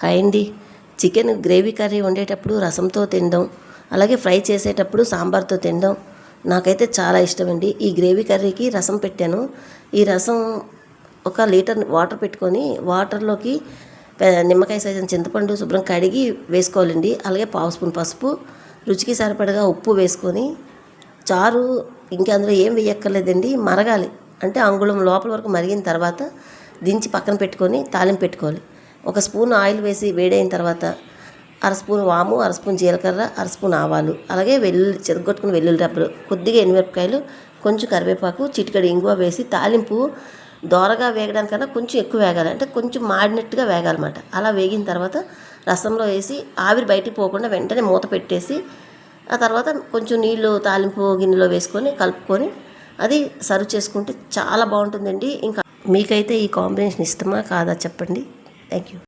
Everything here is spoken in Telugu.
హాయ్ అండి చికెన్ గ్రేవీ కర్రీ వండేటప్పుడు రసంతో తినడం అలాగే ఫ్రై చేసేటప్పుడు సాంబార్తో తినడం నాకైతే చాలా ఇష్టం అండి ఈ గ్రేవీ కర్రీకి రసం పెట్టాను. ఈ రసం ఒక లీటర్ వాటర్ పెట్టుకొని వాటర్లోకి నిమ్మకాయ సైజు చింతపండు శుభ్రం కడిగి వేసుకోవాలండి. అలాగే పావు స్పూన్ పసుపు రుచికి సరిపడగా ఉప్పు వేసుకొని చారు ఇంకా అందులో ఏం వేయక్కర్లేదండి. మరగాలి. అంటే అంగుళం లోపల వరకు మరిగిన తర్వాత దించి పక్కన పెట్టుకొని తాలింపు పెట్టుకోవాలి. ఒక స్పూన్ ఆయిల్ వేసి వేడైన తర్వాత అర స్పూన్ వాము అర స్పూన్ జీలకర్ర అర స్పూన్ ఆవాలు. అలాగే వెల్లుల్లి చెదగొట్టుకుని వెల్లుల్లి రబ్బలు కొద్దిగా ఎనిమిరపకాయలు కొంచెం కరివేపాకు చిటికడి ఇంగువ వేసి తాలింపు దోరగా వేగడానికన్నా కొంచెం ఎక్కువ వేగాలి. అంటే కొంచెం మాడినట్టుగా వేగాలన్నమాట. అలా వేగిన తర్వాత రసంలో వేసి ఆవిరి బయటికి పోకుండా వెంటనే మూత పెట్టేసి ఆ తర్వాత కొంచెం నీళ్ళు తాలింపు గిన్నెలో వేసుకొని కలుపుకొని అది సర్వ్ చేసుకుంటే చాలా బాగుంటుందండి. ఇంకా మీకైతే ఈ కాంబినేషన్ ఇష్టమా కాదా చెప్పండి. Thank you